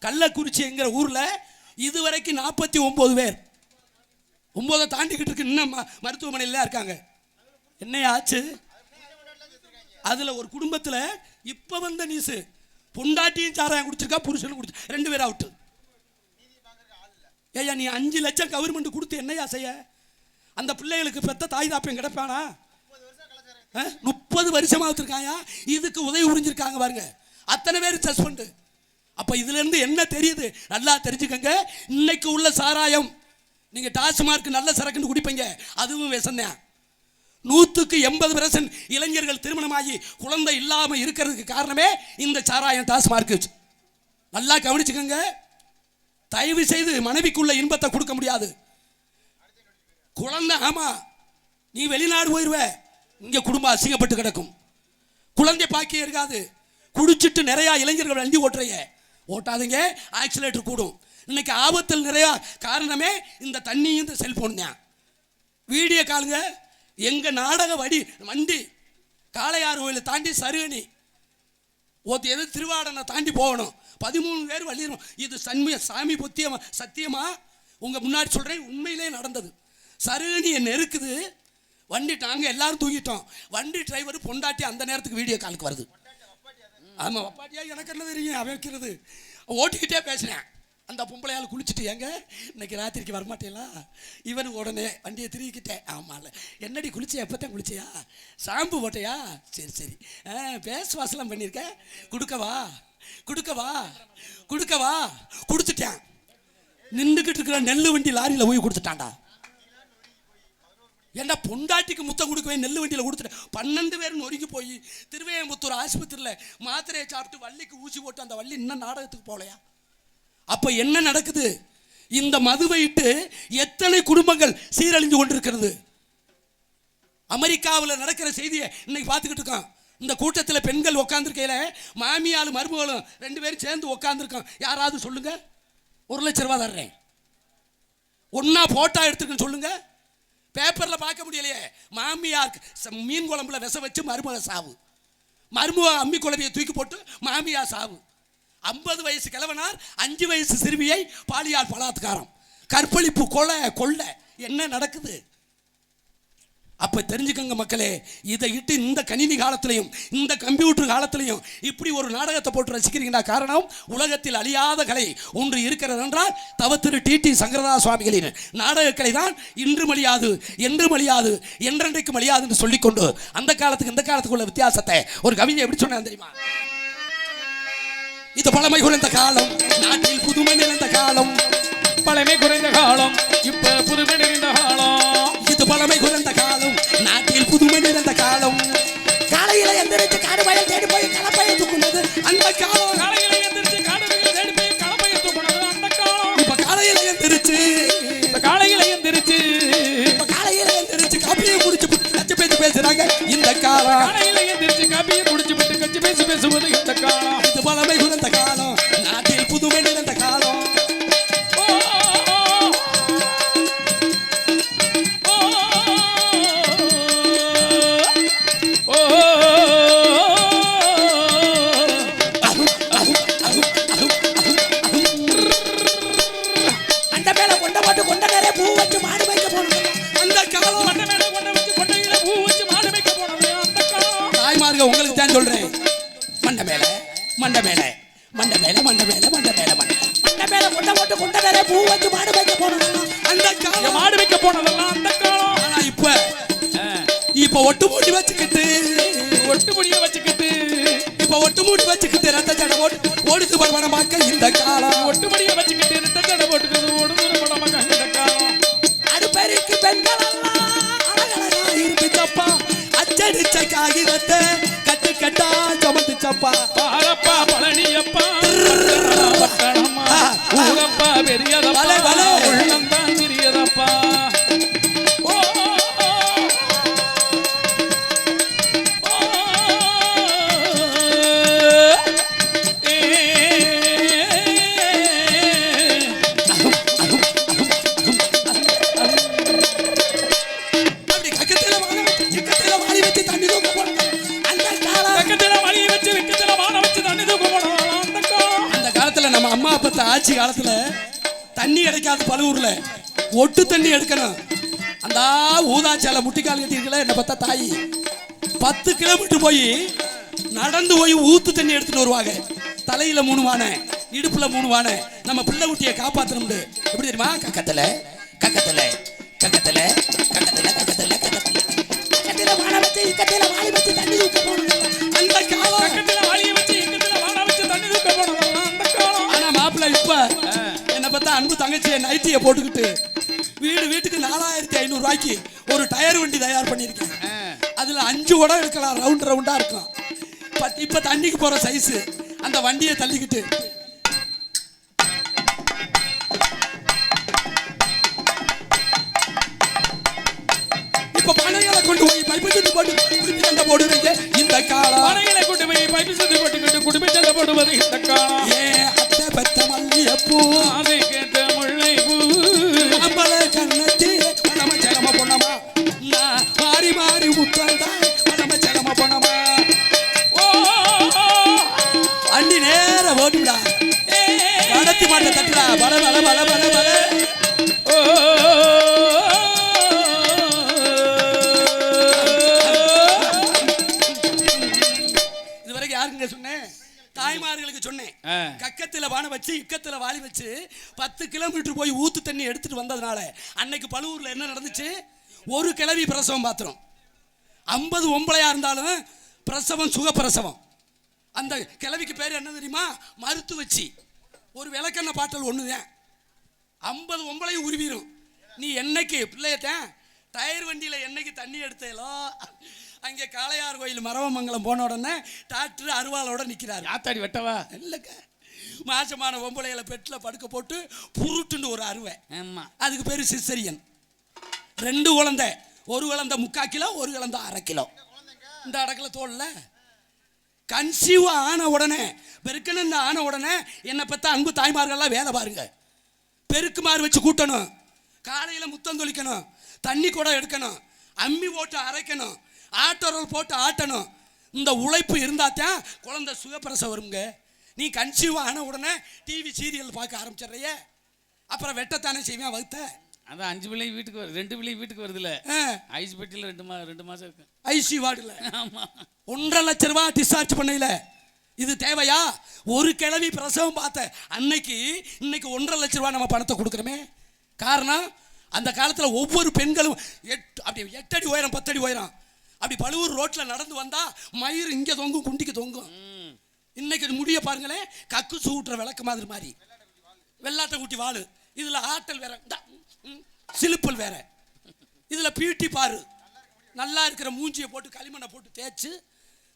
கள்ளக்குறிச்சிங்கிற ஊரில் இதுவரைக்கும் நாற்பத்தி ஒம்பது பேர். ஒம்போதை தாண்டிக்கிட்டு இருக்கு. இன்னும் ம- தான் இருக்காங்க. என்ன ஆச்சு? அதில் ஒரு குடும்பத்தில் இப்போ வந்த நியூஸு பொண்டாட்டியும் சாராயம் குடிச்சிருக்கா புருஷனும் குடிச்சு ரெண்டு பேரும் அவுட்டு ஏய்யா நீ அஞ்சு லட்சம் கவர்மெண்ட் கொடுத்து என்னையா செய்ய? அந்த பிள்ளைகளுக்கு பெத்த தாய் தாப்பையும் கிடப்பானா? முப்பது வருஷமாக வச்சிருக்காயா இதுக்கு உதவி புரிஞ்சிருக்காங்க பாருங்க. அத்தனை பேர் சஸ்பெண்டு அப்போ இதுலேருந்து என்ன தெரியுது? நல்லா தெரிஞ்சுக்கங்க. இன்னைக்கு உள்ள சாராயம். நீங்கள் டாஸ்மார்க் நல்ல சரக்குன்னு குடிப்பீங்க. அதுவும் விஷம்தான் நூற்றுக்கு எண்பது பர்சன்ட் இளைஞர்கள் திருமணமாகி குழந்தை இல்லாமல் இருக்கிறதுக்கு காரணமே இந்த சாராயம் டாஸ்மார்க். நல்லா கவனிச்சுக்கோங்க. தயவு செய்து மனைவிக்குள்ள இன்பத்தை கொடுக்க முடியாது. குழந்தை ஆமா. நீ வெளிநாடு போயிருவ. இங்கே குடும்பம் அசிங்கப்பட்டு கிடக்கும். குழந்தை பாக்கியம் இருக்காது. குடிச்சிட்டு நிறையா இளைஞர்கள் வண்டி ஓட்டுறையே ஓட்டாதீங்க. ஆக்சிலேட்டர் கூடும். இன்னைக்கு ஆபத்தில் நிறையா காரணமே இந்த தண்ணியும் இந்த செல்ஃபோன் தான். வீடியோ காலுங்க. எங்கள் நாடக வடி வண்டி காளையார் கோயிலை தாண்டி சருகணி. ஒருத்தி எது திருவாடனை தாண்டி போகணும். பதிமூணு பேர் வள்ளிடும் இது சன்மிய சாமி புத்தியமா சத்தியமா? உங்கள் முன்னாடி சொல்கிறேன் உண்மையிலே நடந்தது. சருகணியை நெருக்குது. வண்டி நாங்கள் எல்லாரும் தூங்கிட்டோம் வண்டி டிரைவர் பொண்டாட்டி அந்த நேரத்துக்கு வீடியோ காலுக்கு வருது. ஆமாம் அப்பாட்டியா எனக்கு என்ன தெரியும்? அவன் வைக்கிறது. ஓட்டிக்கிட்டே பேசுகிறேன் அந்த பொம்பளையால் குளிச்சுட்டு ஏங்க இன்னைக்கு ராத்திரிக்கு வரமாட்டேங்களா? இவனு உடனே வண்டியை திருக்கிட்டேன் ஆமாம்ல என்னடி குளிச்சியா? தான் குளிச்சியா? ஷாம்பு போட்டையா சரி சரி. ஆ பேஸ் வாசலாம் பண்ணியிருக்கேன் கொடுக்கவா கொடுக்கவா கொடுக்கவா கொடுத்துட்டேன். நின்றுக்கிட்டு இருக்கிற நெல் வண்டி லாரியில் போய் கொடுத்துட்டான்டா. ஏன்டா பொண்டாட்டிக்கு முத்தம் கொடுக்கவே நெல் வண்டியில் கொடுத்துட்டேன் பன்னெண்டு பேர் நொறுங்கி போய் திருவேம்புத்தூர் ஆஸ்பத்திரியில் மாத்திரையை சாப்பிட்டு வள்ளிக்கு ஊசி போட்டு அந்த வள்ளி இன்னும் நாடகத்துக்கு போகலையா? அப்போ என்ன நடக்குது? இந்த மதுவை இட்டு எத்தனை குடும்பங்கள் சீரழிஞ்சு கொண்டிருக்கிறது? அமெரிக்காவில் நடக்கிற செய்தியை இன்னைக்கு பார்த்துக்கிட்டு இருக்கோம் இந்த கூட்டத்தில் பெண்கள் உட்காந்துருக்கையில மாமியாலும் மருமகளும் ரெண்டு பேரும் சேர்ந்து உட்காந்துருக்கோம் யாராவது சொல்லுங்கள் ஒரு லட்ச ரூபா தர்றேன். ஒன்றா ஃபோட்டோ எடுத்துருக்குன்னு சொல்லுங்கள் பேப்பரில் பார்க்க முடியலையே. மாமியார் ச- மீன் குழம்புல விச வச்சு மருமக சாவு. மருமக அம்மி குழம்பியை தூக்கி போட்டு மாமியார் சாவு. ஐம்பது வயசு கிழவனார் அஞ்சு வயசு சிறுமியை பாலியார் பலாத்காரம். கற்பழிப்பு கொலை கொள்ளை. என்ன நடக்குது? அப்போ தெரிஞ்சுக்கங்க மக்களே இதை இட்டு இந்த கணினி காலத்திலையும் இந்த கம்ப்யூட்டர் காலத்திலையும் இப்படி ஒரு நாடகத்தை போட்டு ரசிக்கிறீங்கன்னா காரணம் உலகத்தில் அழியாத கலை ஒன்று இருக்கிறது என்றால் தவத்திரு டி. டி. சங்கரதாஸ் சுவாமிகளின் நாடக தான் இன்று மலியாது என்று மலியாது என்றென்றைக்கு மலியாது சொல்லிக்கொண்டு அந்த காலத்துக்கு இந்த காலத்துக்குள்ள வித்தியாசத்தை ஒரு கவிஞன் எப்படி சொன்னேன் தெரியுமா? இது பழமை குறைந்த காலம் நாட்டில் புதுமை நிறைந்த காலம் பழமை குறைந்த காலம் இப்ப புதுமை நிறைந்த காலம். காலையில எந்திரிச்சு காப்பியை குடிச்சு விட்டு கச்சி பேசி பேசுவது இந்த காலம். இது பழமை தான் சொல்றேன். மண்ட மேல மண்ட மேல மண்ட மேல மண்ட மேல மண்ட மேல மண்ட மண்ட மேல கொண்ட போட்டு கொண்ட நிறைய பூ வச்சு மாடு வைக்க போனோம் அந்த காலம். மாடு வைக்க போனதெல்லாம் அந்த காலம். ஆனா இப்ப இப்ப ஒட்டு மூட்டி வச்சுக்கிட்டு ஒட்டு முடிய வச்சுக்கிட்டு. இப்ப ஒட்டு மூட்டி வச்சுக்கிட்டு ரத்த ஜட ஓட்டு ஓடுது பரவனமாக்க இந்த காலம். ஒட்டு முடிய வச்சுக்கிட்டு ரெட்ட ஜடை போட்டுக்கிறது ஓடுது படமாக இந்த காலம். அடுப்பெருக்கு பெண்கள் எல்லாம் அழகழகா இருந்துச்சப்பா. அச்சடிச்ச காகிதத்தை கட்டு கட்டா ஒட்டு தண்ணி எடுக்கணும். அந்த ஊதாச்சால முட்டிக்கால் கட்டியிருக்கல என்ன பார்த்தா தாய். பத்து கிலோமீட்டர் போய் நடந்து போய் ஊத்து தண்ணி எடுத்துட்டு வருவாங்க. தலையில மூணு வானை இடுப்புல மூணு வானை நம்ம பிள்ளை குட்டியை காப்பாத்தணும்னு. எப்படி தெரியுமா? கக்கத்துல கக்கத்துல கக்கத்துல கக்கத்துல கக்கத்துல கக்கத்துல. கக்கத்துல வானை வச்சு இக்கத்துல வாளி வச்சு தண்ணி ஊத்த போகணும். அந்த காலம். பக்கத்துல வாளிய வச்சு எக்கத்துல வாழ வச்சு தண்ணி அந்த காலம். ஆனா மாப்பிள்ளை இப்ப என்ன பார்த்தா அன்பு தங்கச்சியை நைட்டியை போட்டுக்கிட்டு வீடு வீட்டுக்கு நாலாயிரத்தி ஐநூறு ரூபாய்க்கு ஒரு டயர் வண்டி தயார் பண்ணியிருக்கேன். அதுல அஞ்சு குடம் எடுக்கலாம் ரவுண்ட் ரவுண்டா இருக்கும் இப்ப தண்ணிக்கு போற சைஸ் அந்த வண்டியை தள்ளிக்கிட்டு. இப்ப பனைகளை கொண்டு போய் பைப்பு சுத்தி போட்டு திருப்பி சண்டை போடுவீங்க இந்த காலம். கொண்டு போய் பைப்பு சுத்தி போட்டுக்கிட்டு குடும்ப சண்டை போடுவது இந்த காலம். ஏ அத்தை பெத்த வச்சு இக்கத்துல வாளி வச்சு பத்து கிலோமீட்டர் போய் ஊத்து தண்ணி எடுத்துட்டு வந்ததுனால அன்னைக்கு பழுவூர்ல என்ன நடந்துச்சு? ஒரு கிளவி பிரசவம் பாத்திரம். ஐம்பது ஒம்பளையா இருந்தாலும் பிரசவம் சுகப்பிரசவம். அந்த கிழவிக்கு பேர் என்ன தெரியுமா? மருத்துவச்சி. ஒரு விளக்கெண்ண பாட்டல் ஒண்ணுதான். ஐம்பது ஒம்பளையும் உருவிடும் நீ என்னைக்கு பிள்ளையத்தேன் டயர் வண்டியில் என்னைக்கு தண்ணி எடுத்தேலோ அங்கே காளையார் கோயில் மரவமங்கலம் போன உடனே டாக்டர் அருவாளோட நிற்கிறாரு யாத்தாடி வெட்டவா? இல்லைங்க மாசமான பொம்பளைகளை பெட்டில் படுக்க போட்டு புருட்டுன்னு ஒரு அருவை ஆமா. அதுக்கு பேர் சிசரியன். ரெண்டு குழந்தை. ஒரு குழந்தை முக்கா கிலோ ஒரு குழந்தை அரை கிலோ. இந்த அடக்கில் தோல்ல. கன்சீவ் ஆன உடனே பெருக்கணும் ஆன உடனே என்னை பத்த அன்பு தாய்மார்கள்லாம் வேலை பாருங்க. பெருக்குமாறு வச்சு கூட்டணும். காலையில் முத்தம் தொளிக்கணும். தண்ணி கூட எடுக்கணும். அம்மி போட்டு அரைக்கணும். ஆட்டோரல் போட்டு ஆட்டணும். இந்த உழைப்பு இருந்தாத்தான் குழந்தை சுகப்பிரசவம் வருங்க நீ கன்சீவ் ஆன உடனே டிவி சீரியல் பார்க்க ஆரம்பிச்சிடுறிய? அப்புறம் வெட்டத்தானே செய்வேன் வகுத்த? அதான் அஞ்சு பிள்ளை வீட்டுக்கு வருது ரெண்டு பிள்ளை வீட்டுக்கு வருதுல. ஆ, ஐஸ் பெட்டியில் ரெண்டு மா ரெண்டு மாசம் இருக்கு. ஐசி வார்டில் ஆமா. ஒன்றரை லட்ச ரூபா டிஸ்சார்ஜ் பண்ணையில. இது தேவையா? ஒரு கிழவி பிரசவம் பார்த்த அன்னைக்கு இன்னைக்கு ஒன்றரை லட்ச ரூபா நம்ம பணத்தை கொடுக்குறோமே. காரணம் அந்த காலத்தில் ஒவ்வொரு பெண்களும் எட்டு அப்படி எட்டடி உயரம் பத்தடி உயரம். அப்படி பழுவூர் ரோட்டில் நடந்து வந்தா மயிர் இங்கே தொங்கும் குண்டிக்கு தொங்கும். இன்னைக்கு முடிய பாருங்களேன் கக்கு சூட்டுற விளக்கு மாதிரி மாதிரி வெள்ளாட்டை குட்டி வாழு இதில் ஆட்டல் வேற ம், சிலுப்பல் வேற. இதில் பியூட்டி பாரு. நல்லா இருக்கிற மூஞ்சியை போட்டு களிமண்ணை போட்டு தேய்ச்சி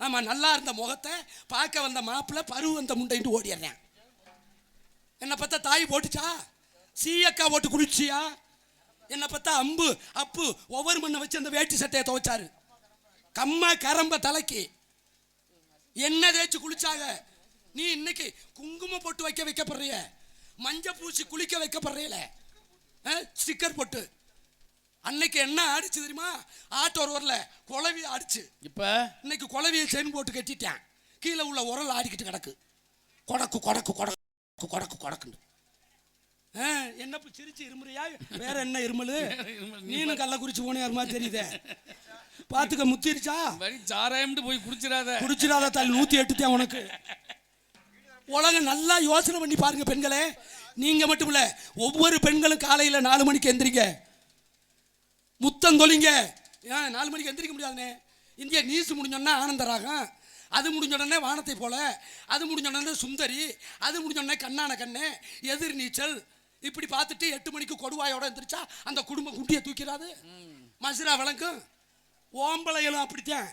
ஆமாம் நல்லா இருந்த முகத்தை பார்க்க வந்த மாப்பிள்ளை பருவ வந்த முண்டைன்ட்டு ஓடிடுறேன். என்னை பார்த்தா தாய் போட்டுச்சா? சீயக்கா போட்டு குளிச்சியா? என்னை பார்த்தா அம்பு அப்பு ஒவ்வொரு மண்ணை வச்சு அந்த வேட்டி சட்டையை துவைச்சாரு. கம்மா கரம்ப தலைக்கு. என்ன தேய்ச்சி குளிச்சாங்க. நீ இன்னைக்கு குங்குமம் போட்டு வைக்க வைக்கப்படுறிய? மஞ்ச பூசி குளிக்க வைக்கப்படுறீல ஸ்டிக்கர் போட்டு. அன்னைக்கு என்ன ஆடிச்சு தெரியுமா? ஆட்டோ வரல குழவி ஆடிச்சு. இப்ப? இன்னைக்கு குழவியை செயின் போட்டு கட்டிட்டேன். கீழே உள்ள உரல் ஆடிக்கிட்டு கிடக்கு. கொடக்கு கொடக்கு கொடக்கு கொடக்கு கொடக்குண்டு ஆ, என்ன சிரிச்சு இருமுறியா? வேற என்ன இருமலு? நீனும் கள்ள குறிச்சு போனியார் மாதிரி தெரியுதே? பாத்துக்க முத்திருச்சா? வரி சாராயம்ட்டு போய் குடிச்சிடாத. குடிச்சிடாத தள்ளி நூத்தி எட்டுத்தேன் உனக்கு. உலகம் நல்லா யோசனை பண்ணி பாருங்க பெண்களே. நீங்க மட்டும் இல்ல ஒவ்வொரு பெண்களும் காலையில நாலு மணிக்கு எந்திரிங்க. முத்தம் தொலிங்க ஏன் நாலு மணிக்கு எந்திரிக்க முடியாதுனே. இந்திய நீசு முடிஞ்சோன்னா ஆனந்தராகம் அது முடிஞ்ச உடனே வானத்தை போல. அது முடிஞ்ச உடனே சுந்தரி. அது முடிஞ்ச உடனே கண்ணான கண்ணே. எதிர் நீச்சல். இப்படி பார்த்துட்டு எட்டு மணிக்கு கொடுவாயோட எந்திரிச்சா அந்த குடும்பம் குட்டியை தூக்கிறாது. மசுரா விளக்கும் ஓம்பளைகளும் அப்படித்தான்.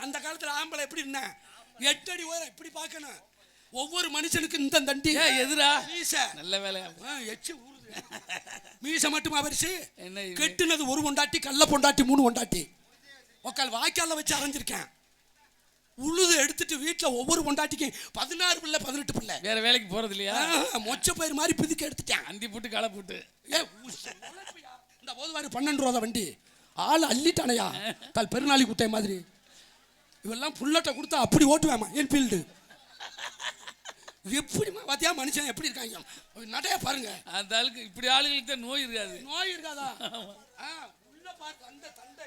அந்த காலத்துல ஆம்பளை எப்படி இருந்தேன் எட்டு அடி உயரம் இப்படி பார்க்கணும். ஒவ்வொரு மனுஷனுக்கு இந்த தண்டி. எதிரா? மீசை. நல்ல வேலையா? ஆ, எச்சி மீசை மட்டுமா பரிசு? என்ன? கெட்டுனது ஒரு பொண்டாட்டி கள்ள பொண்டாட்டி மூணு பொண்டாட்டி. உக்கால் வாய்க்கால வச்சு அரைஞ்சிருக்கேன். உழுது எடுத்துட்டு வீட்டுல ஒவ்வொரு பொண்டாட்டிக்கும் பதினாறு பிள்ளை பதினெட்டு பிள்ளை. வேற வேலைக்கு போறது இல்லையா? மொச்ச பயிர் மாதிரி பிதுக்கி எடுத்துட்டேன். அந்தி புட்டு களை புட்டு. ஏ. இந்த போதுவாரு பன்னெண்டு ரூபா வண்டி. ஆள் அள்ளிட்டானையா? தல் பெருநாளி குட்டை மாதிரி. இவெல்லாம் புல்லட்டை கொடுத்தா அப்படி ஓட்டுவேமா என்ஃபீல்டு எப்படி பாத்தியா? மனுஷன் எப்படி இருக்காங்க? நடைய பாருங்க. அந்த ஆளுக்கு இப்படி ஆளுகளுக்கு தான் நோய் இருக்காது. நோய் இருக்காதா? உள்ள பாரு தண்டை தண்டை.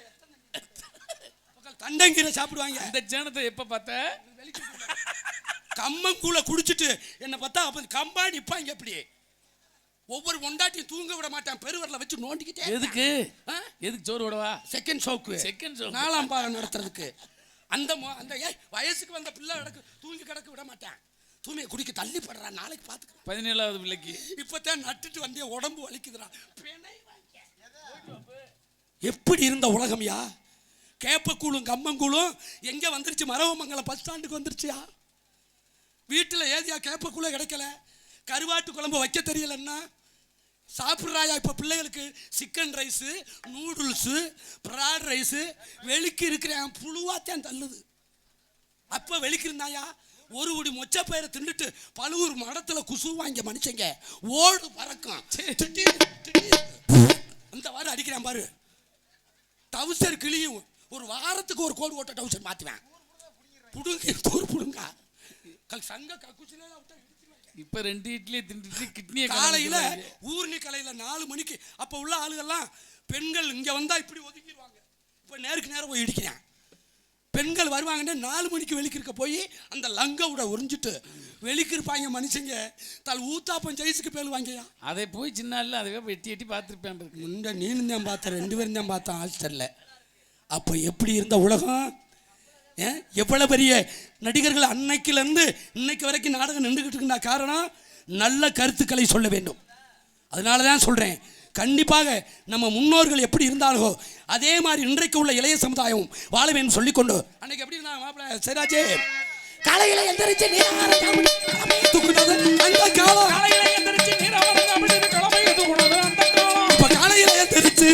மக்கள் தண்டங்கீரை சாப்பிடுவாங்க. இந்த சேனத்தை எப்ப பார்த்த? கம்மங்கூழ குடிச்சிட்டு என்னை பார்த்தா அப்ப கம்பா நிப்பாங்க எப்படி ஒவ்வொரு பொண்டாட்டியும் தூங்க விட மாட்டான் பெருவரில் வச்சு நோண்டிக்கிட்டே எதுக்கு? எதுக்கு சோறு விடவா செகண்ட் ஷோக்கு செகண்ட் ஷோ நாலாம் பாகம் நடத்துறதுக்கு. அந்த அந்த ஏய் வயசுக்கு வந்த பிள்ளை கிடக்கு தூங்கி கிடக்க விட மாட்டேன். தூமியை குடிக்க தள்ளி படுறா நாளைக்கு பார்த்துக்கிறேன் பதினேழாவது பிள்ளைக்கு. இப்பதான் நட்டுட்டு வந்தே உடம்பு வலிக்குதுடா. எப்படி இருந்த உலகம்யா கேப்பக்கூழும் கம்மங்கூழும் எங்க வந்துருச்சு? மரவமங்கலம் பஸ் ஸ்டாண்டுக்கு வந்துருச்சியா? வீட்டில் ஏதியா கேப்பக்கூழ கிடைக்கல. கருவாட்டு குழம்பு வைக்க தெரியலன்னா சாப்பிட்றாயா இப்போ பிள்ளைகளுக்கு? Chicken rice noodles fried rice. வெளிக்கு இருக்கிறேன் புழுவாத்தான் தள்ளுது. அப்போ வெளிக்கு இருந்தாயா ஒரு உடி மொச்சப்பயிரை தின்னுட்டு பழுவூர் மடத்துல குசு வாங்கிய மனுஷங்க. ஓடு பறக்கும். அந்த வாரம் அடிக்கிறான் பாரு. டவுசர் கிளியும் ஒரு வாரத்துக்கு ஒரு கோடு ஓட்ட டவுசர் மாத்துவேன். புடுங்க தூர் புடுங்க. கல் சங்க கக்குச்சிலே. இப்ப ரெண்டு இட்லியை தின்னுட்டு கிட்னியை காலையில ஊர்னி கலையில நாலு மணிக்கு அப்ப உள்ள ஆளுகள்லாம் பெண்கள் இங்க வந்தா இப்படி ஒதுக்கிடுவாங்க இப்ப நேருக்கு நேரம் போய் இடிக்கிறேன். பெண்கள் வருவாங்கன்னு நாலு மணிக்கு வெளிக்கு இருக்க போய் அந்த லங்க விட உறிஞ்சிட்டு வெளிக்கு இருப்பாங்க மனுஷங்க. தல் ஊத்தாப்பம் ஜெயிச்சுக்கு பேலுவாங்கய்யா அதை போய் சின்ன இல்ல அதை போய் எட்டி எட்டி பார்த்துருப்பேன் இந்த நீனும் தான் பார்த்தேன் ரெண்டு பேரும் தான் பார்த்தேன் ஹாஸ்டல்ல அப்போ எப்படி இருந்த உலகம்? எவ்வளோ எவ்வளவு பெரிய நடிகர்கள் அன்னைக்கிலேருந்து இன்னைக்கு வரைக்கும் நாடகம் நின்றுக்கிட்டு இருக்குன்னா காரணம் நல்ல கருத்துக்களை சொல்ல வேண்டும். அதனால தான் சொல்கிறேன் கண்டிப்பாக நம்ம முன்னோர்கள் எப்படி இருந்தார்களோ அதே மாதிரி இன்றைக்கு உள்ள இளைய சமுதாயம் வாழ வேண்டும் சொல்லிக்கொண்டு அன்னைக்கு எப்படி இருந்தாங்க மாப்பிள்ள சரிராஜே காலையில் எந்திரிச்சு நீராகாரம் சாப்பிட்டு தலைமையை தூக்குனது அந்த காலம். காலையில எந்திரிச்சு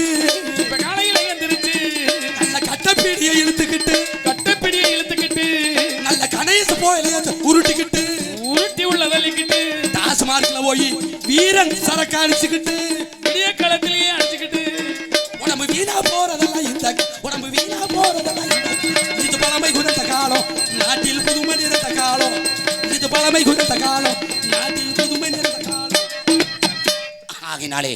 போயில உருட்டிக்கிட்டு உருட்டி உள்ள தள்ளிக்கிட்டு டாஸ்மார்க்ல போய் வீரன் சரக்கு அடிச்சுக்கிட்டு விடிய களத்திலேயே அடிச்சுக்கிட்டு. உடம்பு வீணா போறதெல்லாம் இந்த உடம்பு வீணா போறதெல்லாம் இந்த இது பழமை குறித்த காலம் நாட்டில் புதுமை நிறைந்த காலம். இது பழமை குறித்த காலம் நாட்டில் புதுமை நிறைந்த காலம். ஆகினாலே